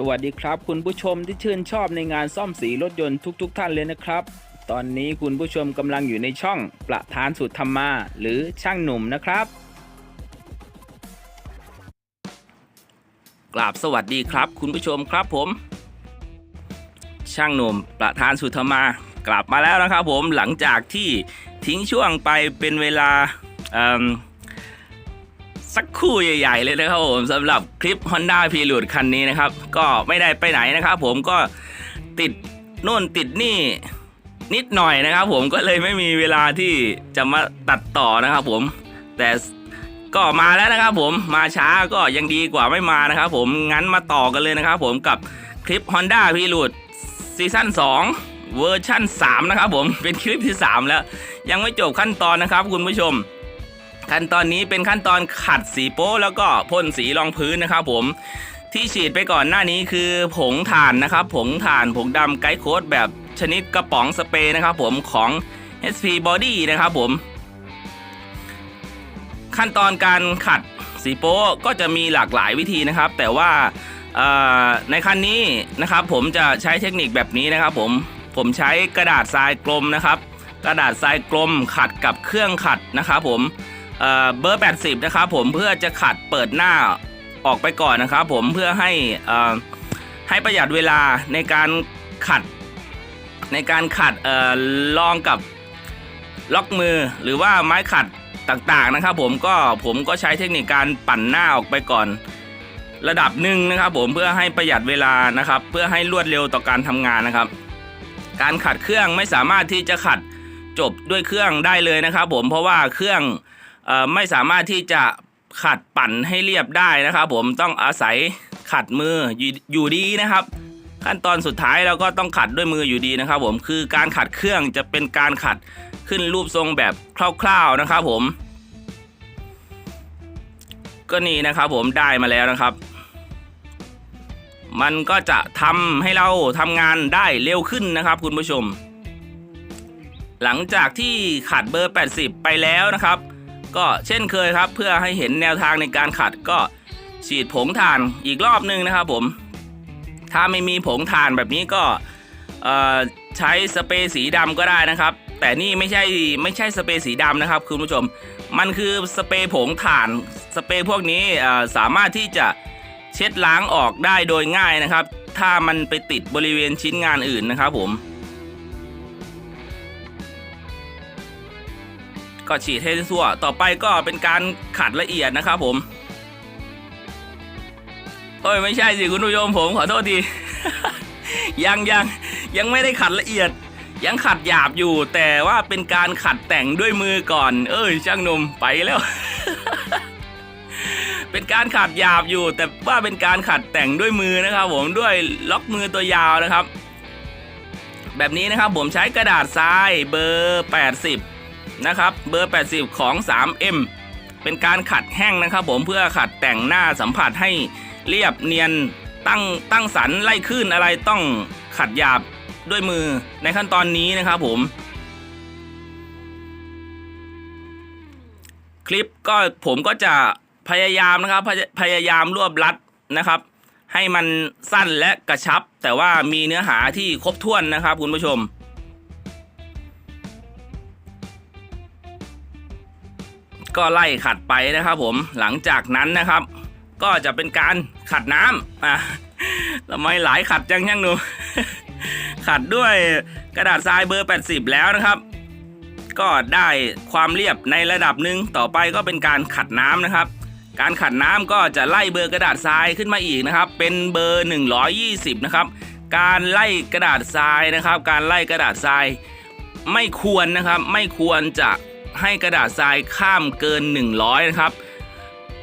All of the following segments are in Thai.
สวัสดีครับ คุณผู้ชมที่ชื่นชอบในงานซ่อมสีรถยนต์ทุกๆท่านเลยนะครับ ตอนนี้คุณผู้ชมกำลังอยู่ในช่องประธานสุดธรรมา หรือช่างหนุ่มนะครับ กราบสวัสดีครับ คุณผู้ชมครับผม ช่างหนุ่มประธานสุธรรมากลับมาแล้วนะครับผมหลังจากที่ทิ้งช่วงไปเป็นเวลาเอิ่ม สักคู่ใหญ่ ๆ เลยนะครับผมสำหรับคลิป Honda p r e l u d e คันนี้นะครับ ก็ไม่ได้ไปไหนนะครับผมก็ติดโน่นติดนี่นิดหน่อยนะครับ ผมก็เลยไม่มีเวลาที่จะมาตัดต่อนะครับ ผมแต่ก็มาแล้วนะครับ ผมมาช้าก็ยังดีกว่าไม่มานะครับ ผมงั้นมาต่อกันเลยนะครับ ผมกับคลิป Honda p r e l u d e ซีซั่น2เวอร์ชั่น3นะครับผมเป็นคลิปที่ 3 แล้ว ยังไม่จบขั้นตอนนะครับ คุณผู้ชม ขั้นตอนนี้เป็นขั้นตอนขัดสีโป๊แล้วก็พ่นสีรองพื้นนะครับผมที่ฉีดไปก่อนหน้านี้คือผงถ่านนะครับ ผงถ่านผงดำไกด์โค้ดแบบชนิดกระป๋องสเปรย์นะครับผมของ SP Body นะครับผม ขั้นตอนการขัดสีโป๊ก็จะมีหลากหลายวิธีนะครับ แต่ว่าในคันนี้นะครับ ผมจะใช้เทคนิคแบบนี้นะครับ ผมผมใช้กระดาษทรายกลมนะครับ กระดาษทรายกลมขัดกับเครื่องขัดนะครับผม เอ่อเบอร์ 80 นะครับผมเพื่อจะขัดเปิดหน้าออกไปก่อนนะครับผมเพื่อให้ให้ประหยัดเวลาในการขัดในการขัดออลองกับล็อกมือหรือว่าไม้ขัดต่างๆนะครับ ผมก็ผมก็ใช้เทคนิคการปั่นหน้าออกไปก่อน ระดับหนึ่งนะครับ ผมเพื่อให้ประหยัดเวลานะครับ เพื่อให้รวดเร็วต่อการทำงานนะครับ การขัดเครื่องไม่สามารถที่จะขัดจบด้วยเครื่องได้เลยนะครับ ผมเพราะว่าเครื่อง ไม่สามารถที่จะขัดปั่นให้เรียบได้นะครับ ผมต้องอาศัยขัดมืออยู่ดีนะครับ ขั้นตอนสุดท้ายเราก็ต้องขัดด้วยมืออยู่ดีนะครับ ผมคือการขัดเครื่องจะเป็นการขัดขึ้นรูปทรงแบบคร่าวๆนะครับ ผม ก็นี่นะครับ ผมได้มาแล้วนะครับ มันก็จะทำให้เราทำงานได้เร็วขึ้นนะครับ คุณผู้ชม หลังจากที่ขัดเบอร์ 80 ไปแล้วนะครับ ก็เช่นเคยครับ เพื่อให้เห็นแนวทางในการขัดก็ฉีดผงถ่านอีกรอบหนึงนะครับผมถ้าไม่มีผงถ่านแบบนี้ก็ใช้สเปรย์สีดำก็ได้นะครับ แต่นี่ไม่ใช่ไม่ใช่สเปรย์สีดำนะครับคุณผู้ชม มันคือสเปรย์ผงถ่านสเปรย์พวกนี้สามารถที่จะเช็ดล้างออกได้โดยง่ายนะครับ ถ้ามันไปติดบริเวณชิ้นงานอื่นนะครับผม ก็ฉีดให้ทั่ว ต่อไปก็เป็นการขัดละเอียดนะครับผมโอ้ยไม่ใช่สิคุณผู้ชมผมขอโทษที ยังยังยังไม่ได้ขัดละเอียด ยังขัดหยาบอยู่ แต่ว่าเป็นการขัดแต่งด้วยมือก่อน เอ้ยช่างหนุ่มไปแล้ว เป็นการขัดหยาบอยู่ แต่ว่าเป็นการขัดแต่งด้วยมือนะครับ ผมด้วยล็อกมือตัวยาวนะครับ แบบนี้นะครับผมใช้กระดาษทรายเบอร์ 80 นะครับ เบอร์ 80 ของ 3M เป็นการขัดแห้งนะครับ ผมเพื่อขัดแต่งหน้าสัมผัสให้เรียบเนียนตั้งตั้งสันไล่ขึ้นอะไรต้องขัดหยาบด้วยมือในขั้นตอนนี้นะครับผม คลิปก็ผมก็จะพยายามนะครับพยพยายามรวบรัดนะครับ ให้มันสั้นและกระชับ แต่ว่ามีเนื้อหาที่ครบถ้วนนะครับคุณผู้ชม ก็ไล่ขัดไปนะครับผมหลังจากนั้นนะครับ ก็จะเป็นการขัดน้ำอะทำไมหลายขัดจังยังหนู ขัดด้วยกระดาษทรายเบอร์ 80 แล้วนะครับ ก็ได้ความเรียบในระดับหนึ่งต่อไปก็เป็นการขัดน้ำนะครับ การขัดน้ำก็จะไล่เบอร์กระดาษทรายขึ้นมาอีกนะครับ เป็นเบอร์ 120 นะครับ การไล่กระดาษทรายนะครับ การไล่กระดาษทรายไม่ควรนะครับ ไม่ควรจะ ให้กระดาษทรายข้ามเกิน 100 นะครับ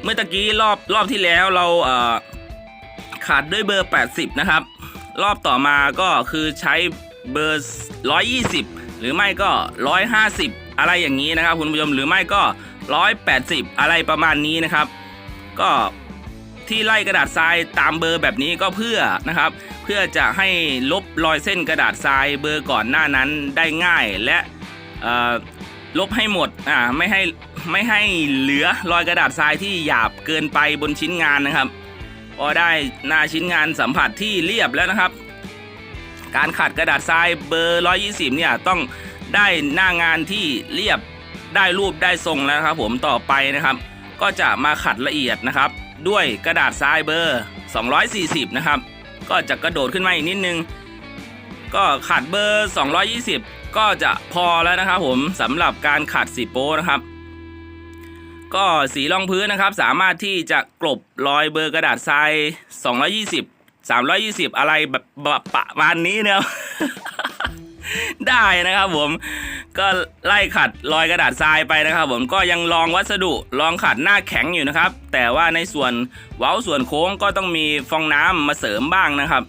เมื่อตะกี้รอบรอบที่แล้วเราเขาดด้วยเบอร์ 80 นะครับ รอบต่อมาก็คือใช้เบอร์ 120 หรือไม่ก็ 150 อะไรอย่างนี้นะครับ คุณผู้ชมหรือไม่ก็ 180 อะไรประมาณนี้นะครับ ก็ที่ไล่กระดาษทรายตามเบอร์แบบนี้ก็เพื่อนะครับ เพื่อจะให้ลบรอยเส้นกระดาษทรายเบอร์ก่อนหน้านั้นได้ง่ายและ ลบให้หมดอ่าไม่ให้ไม่ให้เหลือรอยกระดาษทรายที่หยาบเกินไปบนชิ้นงานนะครับพอได้หน้าชิ้นงานสัมผัสที่เรียบแล้วนะครับ การขัดกระดาษทรายเบอร์ 120 เนี่ยต้องได้หน้างานที่เรียบได้รูปได้ทรงแล้วนะครับผมต่อไปนะครับ ก็จะมาขัดละเอียดนะครับ ด้วยกระดาษทรายเบอร์ 240 นะครับ ก็จะกระโดดขึ้นมาอีกนิดนึง ก็ขัดเบอร์ 220 ก็จะพอแล้วนะครับผมสำหรับการขัดสีโป้นะครับ ก็สีรองพื้นนะครับ สามารถที่จะกลบรอยเบอร์กระดาษทราย 220 320 อะไรแบบประมาณนี้เนี่ยได้นะครับผมก็ไล่ขัดรอยกระดาษทรายไปนะครับผมก็ยังลองวัสดุลองขัดหน้าแข็งอยู่นะครับ แต่ว่าในส่วนเว้าส่วนโค้งก็ต้องมีฟองน้ำมาเสริมบ้างนะครับ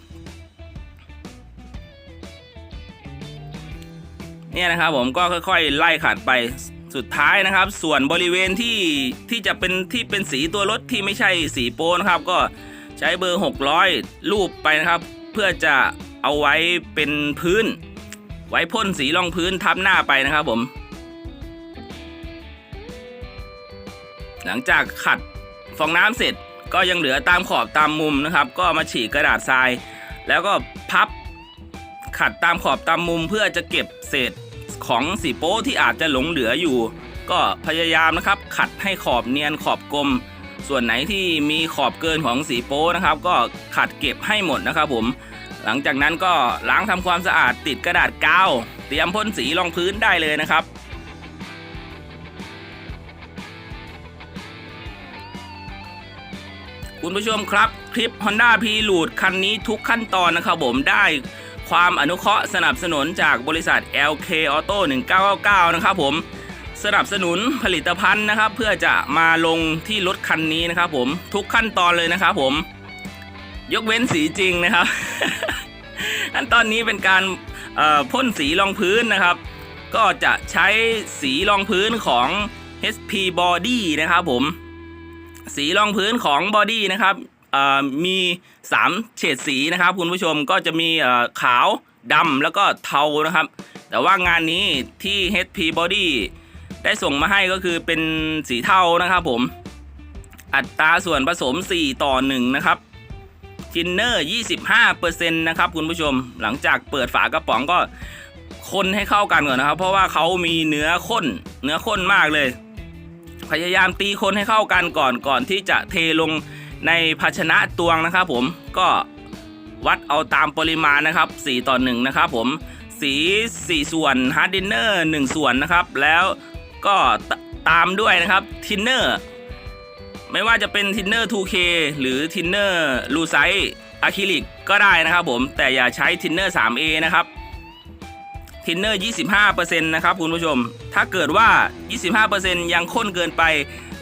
เนี่ยนะครับผมก็ค่อยๆ ไล่ขัดไปสุดท้ายนะครับ ส่วนบริเวณที่ที่จะเป็นที่เป็นสีตัวรถที่ไม่ใช่สีโป้นะครับ ก็ใช้เบอร์ 600 รูปไปนะครับ เพื่อจะเอาไว้เป็นพื้น ไว้พ่นสีรองพื้นทับหน้าไปนะครับผม หลังจากขัดฟองน้ำเสร็จก็ยังเหลือตามขอบตามมุมนะครับ ก็มาฉีกกระดาษทราย แล้วก็พับขัดตามขอบตามมุมเพื่อจะเก็บเศษ ของสีโป๊ที่อาจจะหลงเหลืออยู่ ก็พยายามนะครับขัดให้ขอบเนียนขอบกลม ส่วนไหนที่มีขอบเกินของสีโป๊นะครับ ก็ขัดเก็บให้หมดนะครับผมหลังจากนั้นก็ล้างทำความสะอาดติดกระดาษกาวเตรียมพ่นสีรองพื้นได้เลยนะครับคุณผู้ชมครับ คลิป Honda p r e คันนี้ทุกขั้นตอนนะครับผมได้ ความอนุเคราะห์สนับสนุนจากบริษัท LK Auto 1999 นะครับผมสนับสนุนผลิตภัณฑ์นะครับ เพื่อจะมาลงที่รถคันนี้นะครับผมทุกขั้นตอนเลยนะครับผมยกเว้นสีจริงนะครับขั้นตอนนี้เป็นการพ่นสีรองพื้นนะครับ ก็จะใช้สีรองพื้นของ HP Body นะครับผม สีรองพื้นของบอดี้นะครับ มี3เฉดสีนะครับคุณผู้ชมก็จะมีขาวดำแล้วก็เทานะครับ แต่ว่างานนี้ที่ HP Body ได้ส่งมาให้ก็คือเป็นสีเทานะครับผม อัตราส่วนผสม 4 ต่อ 1 นะครับทินเนอร์ 25%นะครับคุณผู้ชมหลังจากเปิดฝากระป๋องก็คนให้เข้ากันก่อนนะครับ เพราะว่าเขามีเนื้อข้นเนื้อข้นมากเลย พยายามตีคนให้เข้ากันก่อนก่อนที่จะเทลง ในภาชนะตวงนะครับผมก็วัดเอาตามปริมาณนะครับ 4 ต่อ 1 นะครับผมสี 4 ส่วนฮาร์ดดินเนอร์ 1 ส่วนนะครับ แล้วก็ตามด้วยนะครับทินเนอร์ไม่ว่าจะเป็นทินเนอร์ 2K หรือทินเนอร์ลูไซอะคริลิกก็ได้นะครับผมแต่อย่าใช้ทินเนอร์ 3A นะครับทินเนอร์ 25%นะครับคุณผู้ชม ถ้าเกิดว่า 25%ยังข้นเกินไป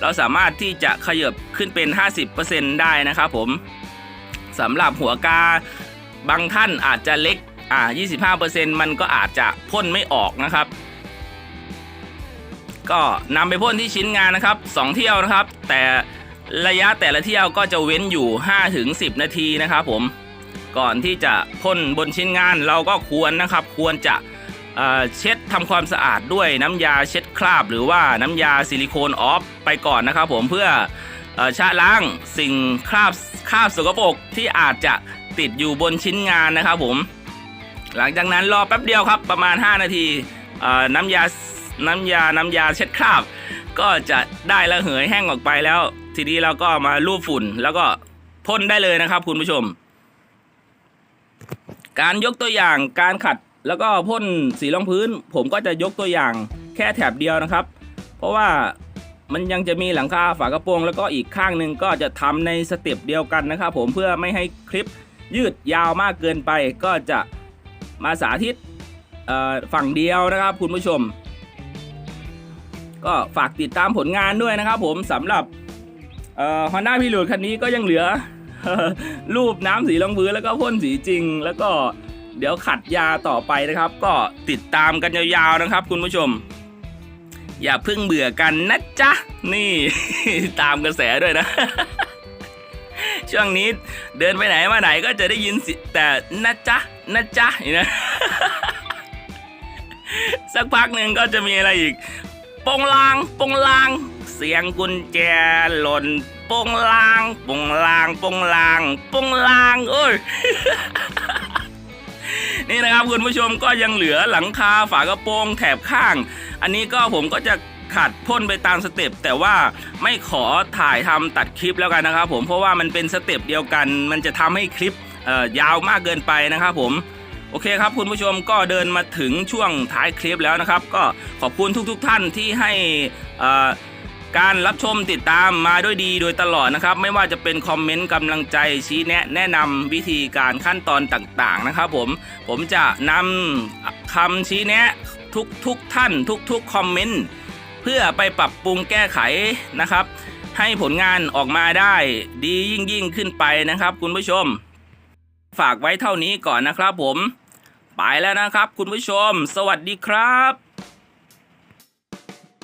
เราสามารถที่จะขยับขึ้นเป็น 50%ได้นะครับผมสำหรับหัวกาบางท่านอาจจะเล็กอ่า25%มันก็อาจจะพ่นไม่ออกนะครับ ก็นำไปพ่นที่ชิ้นงานนะครับ 2 เที่ยวนะครับ แต่ระยะแต่ละเที่ยวก็จะเว้นอยู่ 5-10 นาทีนะครับผมก่อนที่จะพ่นบนชิ้นงานเราก็ควรนะครับ ควรจะ เช็ดทำความสะอาดด้วยน้ำยาเช็ดคราบ หรือว่าน้ำยาซิลิโคนออฟไปก่อนนะครับผมเพื่ออ่อชะล้างสิ่งคราบคราบสกปรกที่อาจจะติดอยู่บนชิ้นงานนะครับผม หลังจากนั้นรอแป๊บเดียวครับประมาณ 5 นาทีน้ำยาน้ำยาน้ำยาเช็ดคราบ ก็จะได้ระเหยแห้งออกไปแล้ว ทีนี้เราก็มาลูบฝุ่นแล้วก็พ่นได้เลยนะครับคุณผู้ชม การยกตัวอย่างการขัด แล้วก็พ่นสีรองพื้น ผมก็จะยกตัวอย่างแค่แถบเดียวนะครับ เพราะว่ามันยังจะมีหลังคาฝากระโปรง แล้วก็อีกข้างหนึ่งก็จะทำในสเต็ปเดียวกันนะครับ ผมเพื่อไม่ให้คลิปยืดยาวมากเกินไป ก็จะมาสาธิตฝั่งเดียวนะครับ คุณผู้ชม ก็ฝากติดตามผลงานด้วยนะครับ ผมสำหรับเอ่อ Honda p i l o t คันนี้ก็ยังเหลือรูปน้ำสีรองพื้นแล้วก็พ่นสีจริง แล้วก็ เดี๋ยวขัดยาต่อไปนะครับ ก็ติดตามกันยาวๆนะครับ คุณผู้ชม อย่าเพิ่งเบื่อกันนะจ๊ะ นี่ ตามกระแสด้วยนะ ช่วงนี้เดินไปไหนมาไหนก็จะได้ยินสิแต่นะจ๊ะนะจ๊ะอย่างนะสักพักหนึ่งก็จะมีอะไรอีกปงลางปงลาง เสียงกุญแจหล่นปงลางปงลางปงลางปงลาง โอ้ย นี่นะครับคุณผู้ชมก็ยังเหลือหลังคาฝากระโปรงแถบข้าง อันนี้ก็ผมก็จะขัดพ่นไปตามสเต็ปแต่ว่าไม่ขอถ่ายทำตัดคลิปแล้วกันนะครับผมเพราะว่ามันเป็นสเต็ปเดียวกัน มันจะทำให้คลิปยาวมากเกินไปนะครับผมโอเคครับคุณผู้ชมก็เดินมาถึงช่วงท้ายคลิปแล้วนะครับ ก็ขอบคุณทุกๆทท่านที่ให้อ่อ การรับชมติดตามมาด้วยดีโดยตลอดนะครับ ไม่ว่าจะเป็นคอมเมนต์กำลังใจชี้แนะแนะนำวิธีการขั้นตอนต่างๆนะครับผมผมจะนำคำชี้แนะทุกทุกๆท่าน ทุกๆคอมเมนต์เพื่อไปปรับปรุงแก้ไขนะครับ ให้ผลงานออกมาได้ดียิ่งยิ่งๆขึ้นไปนะครับ คุณผู้ชม ฝากไว้เท่านี้ก่อนนะครับผม ไปแล้วนะครับ คุณผู้ชม สวัสดีครับ